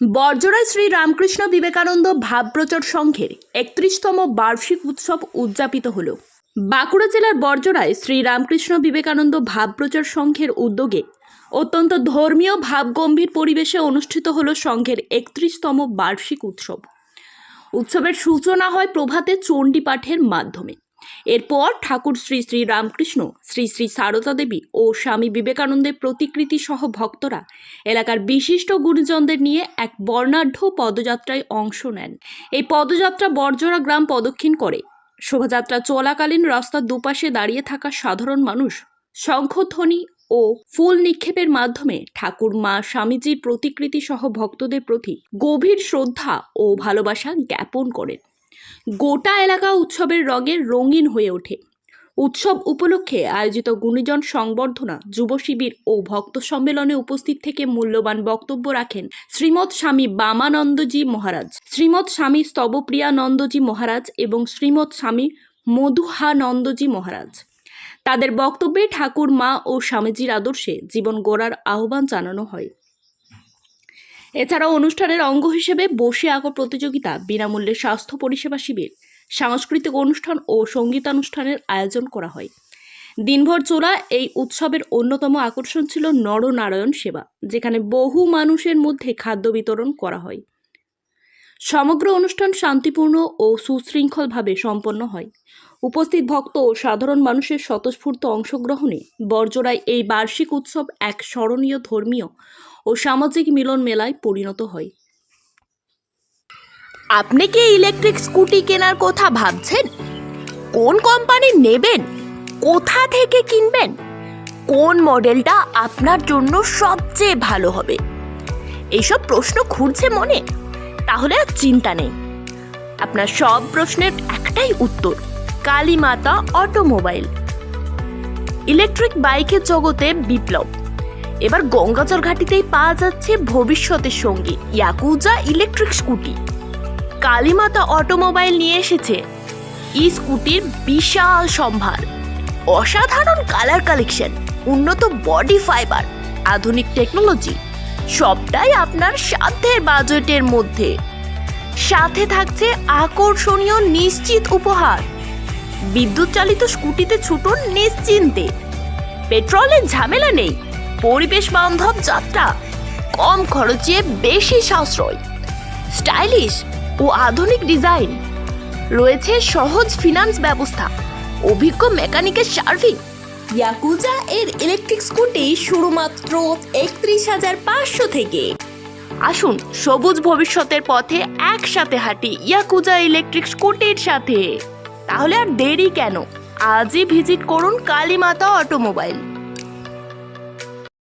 বর্জরায় শ্রী রামকৃষ্ণ বিবেকানন্দ ভাবপ্রচার সংঘের একত্রিশতম বার্ষিক উৎসব উদযাপিত হল। বাঁকুড়া জেলার বর্জরায় শ্রী রামকৃষ্ণ বিবেকানন্দ ভাবপ্রচার সংঘের উদ্যোগে অত্যন্ত ধর্মীয় ভাবগম্ভীর পরিবেশে অনুষ্ঠিত হল সংঘের একত্রিশতম বার্ষিক উৎসব। উৎসবের সূচনা হয় প্রভাতে চণ্ডী পাঠের মাধ্যমে। এরপর ঠাকুর শ্রী শ্রী রামকৃষ্ণ, শ্রী শ্রী সারদা দেবী ও স্বামী বিবেকানন্দের প্রতিকৃতি সহ ভক্তরা এলাকার বিশিষ্ট গুরুজনদের নিয়ে এক বর্ণাঢ্য পদযাত্রায় অংশ নেন। এই পদযাত্রা বর্জরা গ্রাম প্রদক্ষিণ করে। শোভাযাত্রা চলাকালীন রাস্তার দুপাশে দাঁড়িয়ে থাকা সাধারণ মানুষ, শঙ্খধ্বনি ও ফুল নিক্ষেপের মাধ্যমে ঠাকুর, মা, স্বামীজির প্রতিকৃতি সহ ভক্তদের প্রতি গভীর শ্রদ্ধা ও ভালোবাসা জ্ঞাপন করেন। গোটা এলাকা উৎসবের রঙে রঙিন হয়ে ওঠে। উৎসব উপলক্ষে আয়োজিত গুণীজন সংবর্ধনা, যুব শিবির ও ভক্ত সম্মেলনে উপস্থিত থেকে মূল্যবান বক্তব্য রাখেন শ্রীমৎ স্বামী বামানন্দজি মহারাজ, শ্রীমৎ স্বামী স্তবপ্রিয়ানন্দজি মহারাজ এবং শ্রীমৎ স্বামী মধুহানন্দজি মহারাজ। তাদের বক্তব্যে ঠাকুর, মা ও স্বামীজির আদর্শে জীবন গড়ার আহ্বান জানানো হয়। এছাড়াও অনুষ্ঠানের অঙ্গ হিসেবে বসে আঁকো প্রতিযোগিতা, বিনামূল্যে স্বাস্থ্য পরিষেবা শিবির, সাংস্কৃতিক অনুষ্ঠান ও সঙ্গীতানুষ্ঠানের আয়োজন করা হয়। দিনভর চলা এই উৎসবের অন্যতম আকর্ষণ ছিল নরনারায়ণ সেবা, যেখানে বহু মানুষের মধ্যে খাদ্য বিতরণ করা হয়। সমগ্র অনুষ্ঠান শান্তিপূর্ণ ও সুশৃঙ্খলভাবে সম্পন্ন হয়। উপস্থিত ভক্ত ও সাধারণ মানুষের স্বতঃস্ফূর্ত অংশগ্রহণে বর্জরায় এই বার্ষিক উৎসব এক স্মরণীয় ধর্মীয় ও সামাজিক মিলন মেলায় পরিণত হয়। আপনি কি ইলেকট্রিক স্কুটি কেনার কথা ভাবছেন? কোন কোম্পানির নেবেন? কোথা থেকে কিনবেন? কোন মডেলটা আপনার জন্য সবচেয়ে ভালো হবে? এইসব প্রশ্ন ঘুরছে মনে। তাহলে আর চিন্তা নেই। আপনার সব প্রশ্নের একটাই উত্তর, কালীমাতা অটোমোবাইল। ইলেকট্রিক বাইকের জগতে বিপ্লব। এবার গঙ্গাচর ঘাটিতেই পাওয়া যাচ্ছে ভবিষ্যতের সঙ্গী Yakuza electric scooty Kalimata automobile নিয়ে এসেছে। ই স্কুটির বিশাল সম্ভার। অসাধারণ কালার কালেকশন উন্নত বডি ফাইবার আধুনিক টেকনোলজি সবটাই আপনার সাধ্যের বাজেটের মধ্যে। সাথে থাকছে আকর্ষণীয় নিশ্চিত উপহার। বিদ্যুৎ চালিত স্কুটিতে ছুটুন নিশ্চিন্তে। পেট্রোলের ঝামেলা নেই। পরিবেশ বান্ধব যাত্রা কম খরচে বেশি সাশ্রয় স্টাইলিশ ও আধুনিক ডিজাইন রয়েছে সহজ ফিনান্স ব্যবস্থা অভিজ্ঞ মেকানিকের সার্ভিং ইয়াকুজা এর ইলেকট্রিক স্কুটি শুধুমাত্র একত্রিশ হাজার পাঁচশো থেকে। আসুন সবুজ ভবিষ্যতের পথে একসাথে হাঁটি ইয়াকুজা ইলেকট্রিক স্কুটির সাথে। তাহলে আর দেরি কেন? আজই ভিজিট করুন কালীমাতা অটোমোবাইল